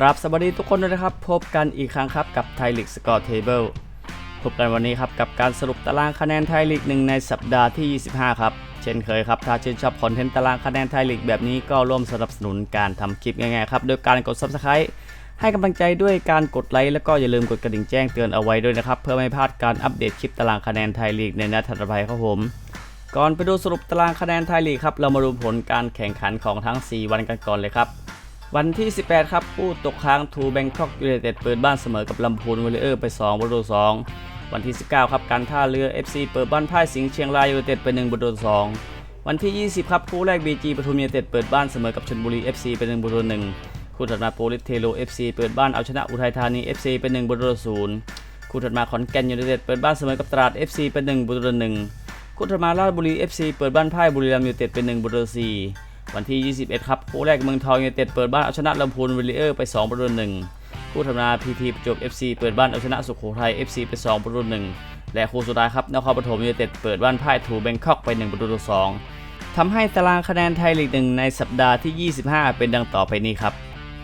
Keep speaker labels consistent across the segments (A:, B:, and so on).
A: กราบสวัสดีทุกคนด้วยนะครับ พบกันอีกครั้งครับกับไทยลีกสกอร์เทเบิลพบกันวันนี้ครับกับการสรุปตารางคะแนนไทยลีกหนึ่งในสัปดาห์ที่ 25 ครับ เช่นเคยครับ ถ้าชื่นชอบคอนเทนต์ตารางคะแนนไทยลีกแบบนี้ก็ร่วมสนับสนุนการทำคลิปง่ายๆครับโดยการกด Subscribe ให้กำลังใจด้วยการกดไลค์แล้วก็อย่าลืมกดกระดิ่งแจ้งเตือนเอาไว้ด้วยนะครับ เพื่อไม่พลาดการอัปเดตคลิปตารางคะแนนไทยลีกในนัดถัดไปครับผมก่อนไปดูสรุปตารางคะแนนไทยลีกครับเรามาดูผลการแข่งขันของทั้ง 4 วันกันก่อนเลยครับ วันที่ 18 ครับ ผู้ตกค้างทูแบงคอกยูไนเต็ดเปิดบ้านเสมอกับลำพูนวอลเลอร์ไป2ประตู2วันที่ 19 ครับ การท่าเรือ FC เปิดบ้านพ่ายสิงห์เชียงรายยูไนเต็ดไป1ประตู2วันที่ 20 ครับ คู่แรก BG ปทุมยูไนเต็ดเปิดบ้านเสมอกับชลบุรี FC ไป1ประตู1คู่ถัดมาโปลิสเทโล FC เปิดบ้านเอาชนะอุทัยธานี FC ไป1ประตู0คู่ถัดมาขอนแก่นยูไนเต็ดเปิดบ้านเสมอกับตราด FC ไป1ประตู1คู่ถัดมาราชบุรี FC เปิดบ้านพ่ายบุรีรัมย์ยูไนเต็ดไป1ประตู4 วันที่ 21 ครับคู่แรกเมืองทองยูเนเต็ดเปิดบ้านเอาชนะลำพูนวิลเลอร์ไป2ประตูหนึ่งคู่ทำนาพีทีประจวบ FC เปิดบ้านเอาชนะสุโขทัย FC ไป2ประตูหนึ่งและคู่สุดท้ายครับนครปฐมยูเนเต็ดเปิดบ้านพ่ายถูแบงคอกไป1ประตูต่อ2ทำให้ตารางคะแนนไทยลีกหนึ่งในสัปดาห์ที่ 25 เป็นดังต่อไปนี้ครับ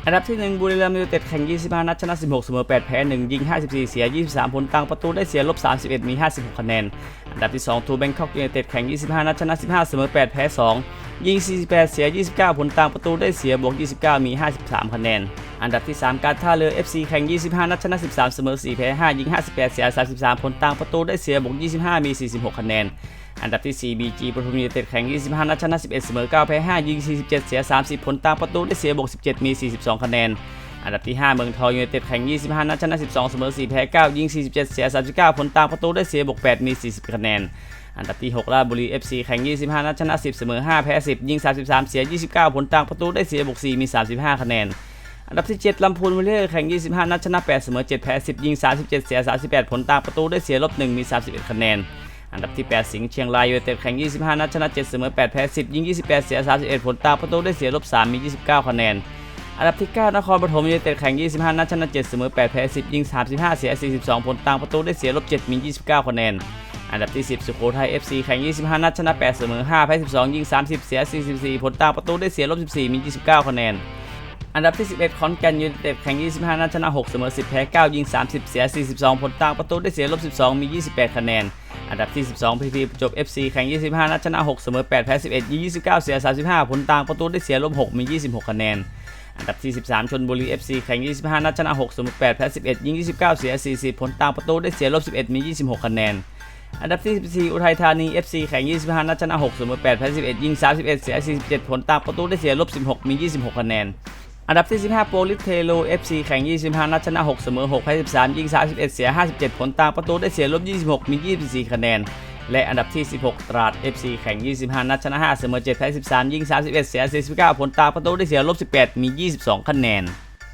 A: อันดับที่ 1 บุรีรัมย์ยูไนเต็ดแข่ง 25 นัดชนะ 16 เสมอ 8 แพ้ 1 ยิง 54 เสีย 23 ผลต่างประตูได้เสียลบ 31 มี 56 คะแนน อันดับที่ 2 ทูแบงคอกยูไนเต็ดแข่ง 25 นัดชนะ 15 เสมอ 8 แพ้ 2 ยิง 48 เสีย 29 ผลต่างประตูได้เสียบวก 29 มี 53 คะแนน อันดับที่ 3 การท่าเรือ FC แข่ง 25 นัดชนะ 13 เสมอ 4 แพ้ 5 ยิง 58 เสีย 33 ผลต่างประตูได้เสียบวก25 มี 46 คะแนน อันดับที่ 4 BG ปทุมยูไนเต็ดแข่ง 25 นัดชนะ 11 เสมอ 9 แพ้ 5 ยิง 47 เสีย 30 ผลต่างประตูได้เสียบวก17 มี 42 คะแนน อันดับที่ 5 เมืองทองยูไนเต็ดแข่ง 25 นัดชนะ 12 เสมอ 4 แพ้ 9 ยิง 47 เสีย 39 ผลต่างประตูได้เสียบวก8 มี 40 คะแนนอันดับที่ 6 ราชบุรี FC แข่ง 25 นัดชนะ 10 เสมอ 5 แพ้ 10 ยิง 33 เสีย 29 ผลต่างประตูได้เสียบวก4มี 35 คะแนน อันดับที่ 7ลำพูนวิลเลอร์แข่ง 25 นัดชนะ 8 เสมอ 7 แพ้ 10 ยิง 37 เสีย 38 ผลต่างประตูได้เสียลบ 1 มี 31 คะแนน อันดับที่ 8 สิงห์เชียงรายยูไนเต็ดแข่ง 25 นัดชนะ 7 เสมอ 8 แพ้ 10 ยิง 28 เสีย 31 ผลต่างประตูได้เสียลบ 3 มี 29 คะแนน อันดับที่ 9 นครปฐมยูไนเต็ดแข่ง 25 นัดชนะ 7 เสมอ 8 แพ้ 10 ยิง 35 เสีย 42 ผลต่างประตูได้เสียลบ 7 มี 29 คะแนนอันดับที่ 10 สุโขทัย FC แข่ง 25 นัดชนะ 8 เสมอ 5 แพ้ 12 ยิง 30 เสีย 44 ผลต่างประตูได้เสียลบ 14 มี 29 คะแนน อันดับที่ 11ขอนแกนยูไนเต็ดแข่ง 25 นัดชนะ 6 เสมอ 10 แพ้ 9 ยิง 30 เสีย 42 ผลต่างประตูได้เสียลบ 12 มี 28 คะแนน อันดับที่ 12 พีพีประจบ FC แข่ง 25 นัดชนะ 6 เสมอ 8 แพ้ 11 ยิง 29 เสีย 35 ผลต่างประตูได้เสียลบ 6 มี 26 คะแนน อันดับที่ 13 ชนบุรี FC แข่ง 25 นัดชนะ 6 เสมอ 8 แพ้ 11 ยิง 29 เสีย 40 ผลต่างประตูได้เสียลบ 11 มี 26 คะแนนอันดับที่ 14 อุทัยธานี FC แข่ง 25 นัดชนะ 6 เสมอ 8 แพ้ 11 ยิง 31 เสีย 47 ผลต่างประตูได้เสียลบ 16 มี 26 คะแนน อันดับที่ 15 โปลิสเทโล FC แข่ง 25 นัดชนะ 6 เสมอ6แพ้13 ยิง 31 เสีย 57 ผลต่างประตูได้เสียลบ 26 มี 24 คะแนน และอันดับที่ 16 ตราด FC แข่ง 25 นัดชนะ 5 เสมอ7แพ้13 ยิง 31 เสีย 49 ผลต่างประตูได้เสียลบ 18 มี 22 คะแนน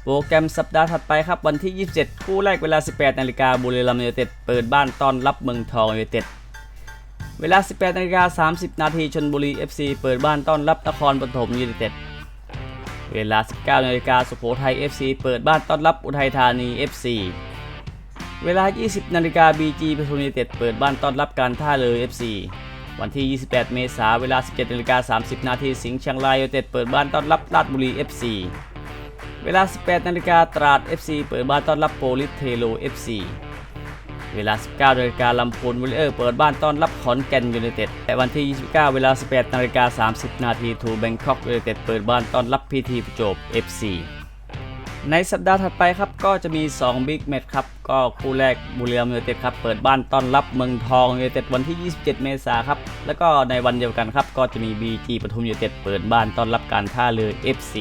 A: โปรแกรมสัปดาห์ถัดไปครับ วันที่ 27 คู่แรกเวลา 18 นาฬิกาบุรีรัมย์ยูไนเต็ดเปิดบ้านต้อนรับเมืองทองยูไนเต็ดเวลา 18นาฬิกา30 นาทีชนบุรี FC เปิดบ้านต้อนรับนครปฐมยูไนเต็ด เวลา 19นาฬิกาสุโขทัย FC เปิดบ้านต้อนรับอุทัยธานี FC เวลา 20นาฬิกา BG ปทุมยูไนเต็ดเปิดบ้านต้อนรับการท่าเรือ FC วันที่ 28 เมษายนเวลา 17นาฬิกา30 นาทีสิงห์เชียงรายยูเต็ดเปิดบ้านต้อนรับราชบุรี FC เวลา 18นาฬิกาตราด FC เปิดบ้านต้อนรับโปลิสเทโล FC เวลา 19นาฬิกาลำพูนวิลเลอร์เปิดบ้านต้อนรับขอนแก่นยูไนเต็ดและวันที่ 29 เวลา 18นาฬิกา30 นาทีทูแบงคอกยูไนเต็ดเปิดบ้านต้อนรับพีทีประจบ FC ในสัปดาห์ถัดไปครับก็จะมี 2 บิ๊กแมตช์ครับ ก็คู่แรกบุรีรัมย์ยูไนเต็ดครับ เปิดบ้านต้อนรับเมืองทองยูไนเต็ดวันที่ 27 เมษายนครับ แล้วก็ในวันเดียวกันครับ ก็จะมี BG ปทุมยูไนเต็ดเปิดบ้านต้อนรับการท่าเรือ FC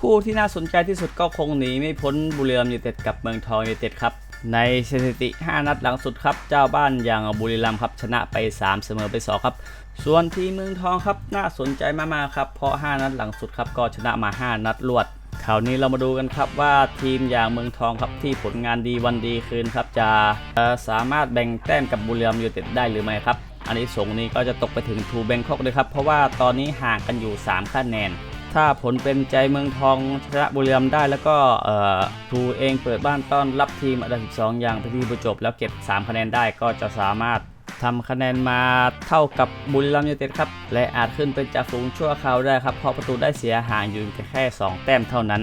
A: คู่ที่น่าสนใจที่สุดก็คงหนีไม่พ้นบุรีรัมย์ยูไนเต็ดกับเมืองทองยูไนเต็ดครับ ในสถิติ 5 นัดหลังสุดครับ เจ้าบ้านอย่างบุรีรัมย์ครับชนะไป 3 เสมอไป 2 ครับ ส่วนทีมเมืองทองครับน่าสนใจมากๆครับ เพราะ 5 นัดหลังสุดครับก็ชนะมา 5 นัดรวดคราวนี้เรามาดูกันครับว่าทีมอย่างเมืองทองครับที่ผลงานดีวันดีคืนครับจะสามารถแบ่งแต้มกับบุรีรัมย์ยูเต็ดได้หรือไม่ครับ อันนี้ส่งนี้ก็จะตกไปถึงทูแบงคอกเลยครับเพราะว่าตอนนี้ห่างกันอยู่ 3 คะแนน ถ้าผลเป็นใจเมืองทองชนะบุรีรัมย์ได้แล้วก็ทูเองเปิดบ้านต้อนรับทีมอันดับ12 อย่างพิธีประจบ แล้วเก็บ 3 คะแนนได้ก็จะสามารถทำคะแนนมาเท่ากับบุรีรัมย์ยูไนเต็ดครับ และอาจขึ้นเป็นจ่าฝูงชั่วคราวได้ครับ เพราะประตูได้เสียห่างอยู่แค่ 2 แต้มเท่านั้น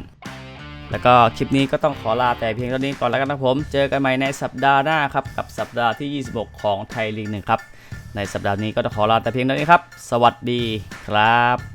A: แล้วก็คลิปนี้ก็ต้องขอลาแต่เพียงเท่านี้ก่อนแล้วกันนะผม เจอกันใหม่ในสัปดาห์หน้าครับกับสัปดาห์ที่ 26 ของไทยลีกหนึ่งครับ ในสัปดาห์นี้ก็ต้องขอลาแต่เพียงเท่านี้ครับ สวัสดีครับ